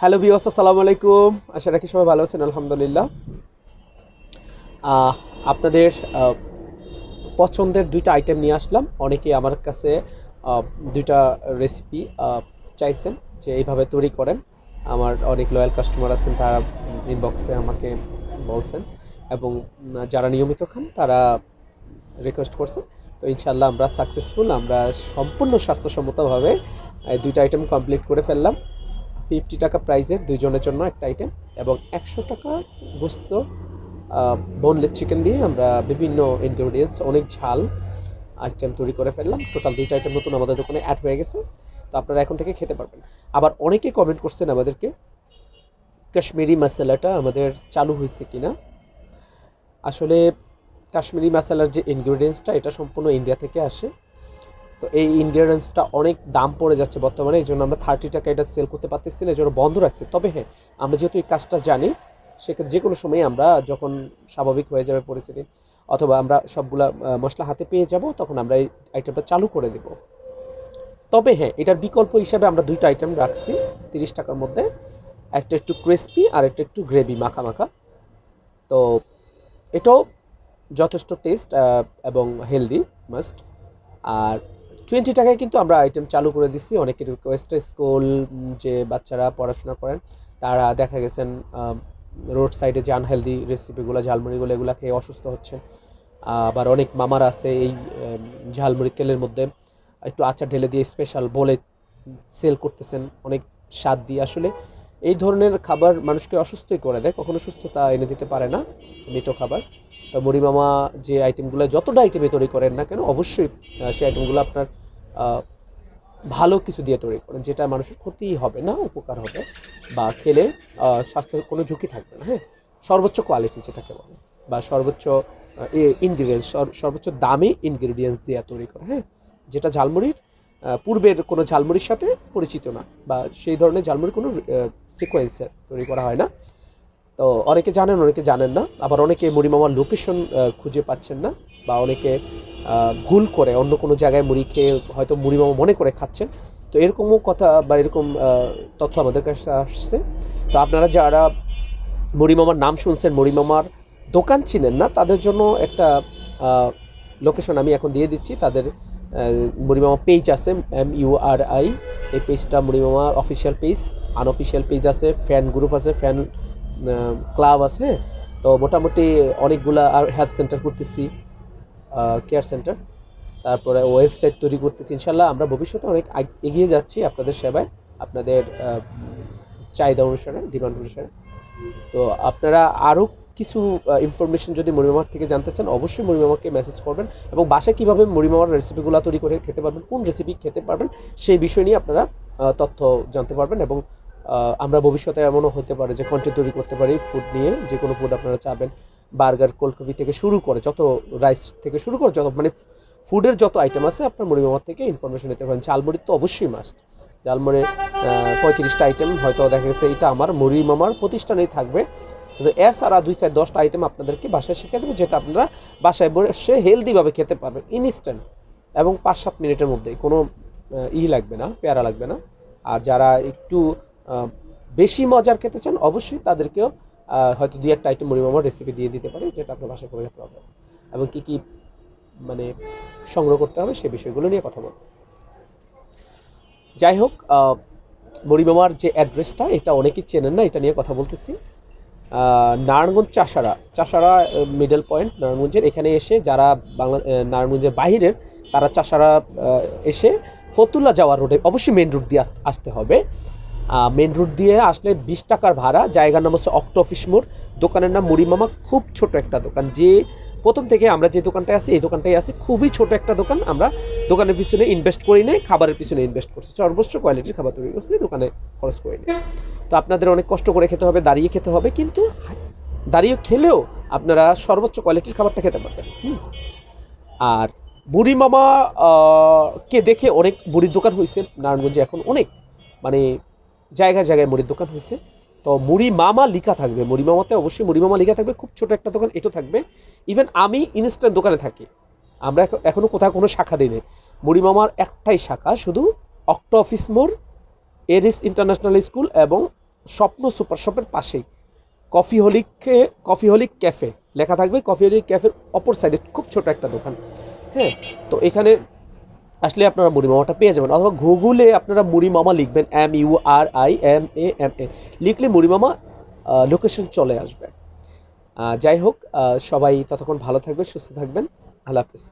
Hello বিওস আসসালামু আলাইকুম। আশা রাখি সবাই ভালো আছেন, আলহামদুলিল্লাহ। আপনাদের পছন্দের দুইটা আইটেম নিয়ে আসলাম। অনেকেই আমার কাছে দুইটা রেসিপি চাইছেন যে এইভাবে তৈরি করেন। আমার অনেক লয়াল কাস্টমার আছেন, তারা ইনবক্সে আমাকে বলছেন এবং যারা নিয়মিত খান, তারা রিকোয়েস্ট করছেন। তো ইনশাল্লাহ আমরা সাকসেসফুল আমরা সম্পূর্ণ স্বাস্থ্যসম্মতভাবে দুইটা আইটেম কমপ্লিট করে ফেললাম। ফিফটি টাকা প্রাইসের দুইজনের জন্য একটা আইটেম এবং একশো টাকা গোস্ত বোনলেস চিকেন দিয়ে আমরা বিভিন্ন ইনগ্রিডিয়েন্টস অনেক ঝাল আইটেম তৈরি করে ফেললাম। টোটাল দুইটা আইটেম নতুন আমাদের দোকানে অ্যাড হয়ে গেছে। তো আপনারা এখন থেকে খেতে পারবেন। আবার অনেকেই কমেন্ট করছেন আমাদেরকে, কাশ্মীরি মশলাটা আমাদের চালু হয়েছে কি না আসলে কাশ্মীরি মশলার যে ইনগ্রেডিয়েন্টসটা এটা সম্পূর্ণ ইন্ডিয়া থেকে আসে। তো এই ইনগ্রেডিয়েন্টসটা অনেক দাম পড়ে যাচ্ছে বর্তমানে, এই জন্য আমরা থার্টি টাকা এটা সেল করতে পারতেছি না, এই জন্য বন্ধ রাখছি। তবে হ্যাঁ আমরা যেহেতু এই কাজটা জানি, সেক্ষেত্রে যে কোনো সময় আমরা যখন স্বাভাবিক হয়ে যাবে পরিস্থিতি, অথবা আমরা সবগুলা মশলা হাতে পেয়ে যাব, তখন আমরা এই আইটেমটা চালু করে দেব। তবে হ্যাঁ এটার বিকল্প হিসাবে আমরা দুইটা আইটেম রাখছি, তিরিশ টাকার মধ্যে। একটা একটু ক্রিস্পি আর একটা একটু গ্রেভি মাখা মাখা। তো এটাও যথেষ্ট টেস্ট এবং হেলদি মাস্ট আর টোয়েন্টি টাকায় কিন্তু আমরা আইটেম চালু করে দিচ্ছি অনেকের রিকোয়েস্টে স্কুল যে বাচ্চারা পড়াশোনা করেন, তারা দেখা গেছেন রোড সাইডে যে আনহেলদি রেসিপিগুলো ঝালমুড়িগুলো এগুলো খেয়ে অসুস্থ হচ্ছেন। আবার অনেক মামার আছে এই ঝালমুড়ি তেলের মধ্যে। একটু আচার ঢেলে দিয়ে স্পেশাল বলে সেল করতেছেন। অনেক স্বাদ দিয়ে আসলে। এই ধরনের খাবার মানুষকে অসুস্থই করে দেয়। কখনো সুস্থতা এনে দিতে পারে না। মৃত খাবার। মামা যে আইটেমগুলো যতটা আইটেমে তৈরি করেন না কেন, অবশ্যই সেই আইটেমগুলো আপনার ভালো কিছু দিয়ে তৈরি করেন, যেটা মানুষের ক্ষতি হবে না, উপকার হবে, বা খেলে স্বাস্থ্যের কোনো ঝুঁকি থাকবে না হ্যাঁ? সর্বোচ্চ কোয়ালিটি যেটাকে বলে, বা সর্বোচ্চ ইনগ্রিডিয়েন্টস সর্বোচ্চ দামি ইনগ্রিডিয়েন্টস দিয়ে তৈরি করা হ্যাঁ? যেটা ঝালমুড়ির পূর্বের কোনো ঝালমুড়ির সাথে পরিচিত না, বা সেই ধরনের ঝালমুড়ি কোনো সিকোয়েন্সে তৈরি করা হয় না। তো অনেকে জানেন অনেকে জানেন না। আবার অনেকে মুড়ি মামার লোকেশন খুঁজে পাচ্ছেন না বা অনেকে ভুল করে অন্য কোনো জায়গায় মুড়ি খেয়ে হয়তো মুড়ি মামা মনে করে খাচ্ছেন। তো এরকমও কথা বা এরকম তথ্য আমাদের কাছে আসছে। তো আপনারা যারা মুড়ি মামার নাম শুনছেন, মুড়ি মামার দোকান চিনেন না, তাদের জন্য একটা লোকেশন আমি এখন দিয়ে দিচ্ছি। তাদের মুড়ি মামা পেজ আছে এম ইউ আর আই এই পেজটা মুড়ি মামার অফিসিয়াল পেজ আনঅফিসিয়াল পেজ আছে ফ্যান গ্রুপ আছে ফ্যান ক্লাব আছে। তো মোটামুটি অনেকগুলা আর হেলথ সেন্টার করতেছি কেয়ার সেন্টার তারপরে ওয়েবসাইট তৈরি করতেছি। ইনশাল্লাহ আমরা ভবিষ্যতে অনেক এগিয়ে যাচ্ছি আপনাদের সেবায়, আপনাদের চাহিদা অনুসারে ডিমান্ড অনুসারে। তো আপনারা আরও কিছু ইনফরমেশন যদি মরিমামার থেকে জানতে চান, অবশ্যই মরিমামাকে মেসেজ করবেন এবং বাসায় কীভাবে মরিমামার রেসিপিগুলো তৈরি করে খেতে পারবেন, কোন রেসিপি খেতে পারবেন, সেই বিষয় নিয়ে আপনারা তথ্য জানতে পারবেন এবং আমরা ভবিষ্যতে এমনও হতে পারে যে কন্টেন্ট তৈরি করতে পারি ফুড নিয়ে যে কোনো ফুড আপনারা চাবেন। বার্গার কোলকপি থেকে শুরু করে যত রাইস থেকে শুরু করে যত মানে ফুডের যত আইটেম আছে, আপনার মুড়িমামার থেকে ইনফরমেশন নিতে পারেন। ঝালমুড়ির তো অবশ্যই মাস্ট ঝালমুড়ির পঁয়ত্রিশটা আইটেম হয়তো দেখা গেছে এটা আমার মুড়ি মামার প্রতিষ্ঠানেই থাকবে। কিন্তু এছাড়া দুই চার দশটা আইটেম আপনাদেরকে বাসায় শিখে দেবে, যেটা আপনারা বাসায় বসে হেলদিভাবে খেতে পারবেন ইনস্ট্যান্ট এবং পাঁচ সাত মিনিটের মধ্যেই, কোনো ই লাগবে না, পেয়ারা লাগবে না। আর যারা একটু বেশি মজার খেতে চান, অবশ্যই তাদেরকেও হয়তো দুই একটা আইটেম মুড়ি মামার রেসিপি দিয়ে দিতে পারে, যেটা আপনার বাসায় করে পারবেন এবং কী কী মানে সংগ্রহ করতে হবে সে বিষয়গুলো নিয়ে কথা বলব। যাই হোক মরিমামার যে অ্যাড্রেসটা এটা অনেকেই চেনেন না, এটা নিয়ে কথা বলতেছি। নারায়ণগঞ্জ চাষারা চাষারা মিডল পয়েন্ট নারায়ণগঞ্জের। এখানে এসে যারা বাংলা নারায়ণগঞ্জের বাহিরের, তারা চাষারা এসে ফতুল্লা যাওয়ার রোডে অবশ্যই মেন রুট দিয়ে আসতে হবে। মেন রুট দিয়ে আসলে বিশ টাকার ভাড়া, জায়গার নাম হচ্ছে অক্টো অফিস মোড় দোকানের নাম মুড়িমামা খুব ছোট একটা দোকান। যে প্রথম থেকে আমরা যে দোকানটায় আছি, এই দোকানটাই আছি, খুবই ছোট একটা দোকান। আমরা দোকানের পিছনে ইনভেস্ট করি নাই, খাবারের পিছনে ইনভেস্ট করছি। সর্বোচ্চ কোয়ালিটির খাবার তৈরি করছি, দোকানে খরচ করি নাই। তো আপনাদের অনেক কষ্ট করে খেতে হবে, দাঁড়িয়ে খেতে হবে, কিন্তু দাঁড়িয়ে খেলেও আপনারা সর্বোচ্চ কোয়ালিটির খাবারটা খেতে পারবেন। আর বুড়ি মামা কে দেখে অনেক বুড়ির দোকান হয়েছে নারায়ণগঞ্জে এখন অনেক। মানে জায়গায় জায়গায় মুড়ির দোকান হয়েছে। তো মুড়ি মামা লিখা থাকবে। মুড়ি মামাতে অবশ্যই মুড়ি মামা লিখা থাকবে। খুব ছোট একটা দোকান, এটাও থাকবে। ইভেন আমি ইনস্ট্যান্ট দোকানে থাকি। আমরা এখনও কোথাও কোনো শাখা দিই মুড়ি মামার একটাই শাখা, শুধু অক্টো অফিস মোড় এরিস ইন্টারন্যাশনাল স্কুল এবং স্বপ্ন সুপার শপের পাশেই। কফি হলিকে, কফি হলিক ক্যাফে লেখা থাকবে। কফি হলিক ক্যাফের অপর সাইডে খুব ছোট একটা দোকান। হ্যাঁ তো এখানে আসলে আপনারা মুড়ি মামাটা পেয়ে যাবেন। অথবা গুগলে আপনারা মুড়ি মামা লিখবেন M U R I M A M A লিখলে মুড়ি মামা লোকেশন চলে আসবে। যাই হোক সবাই ততক্ষণ ভালো থাকবেন, সুস্থ থাকবেন। আল্লাহ হাফিজ।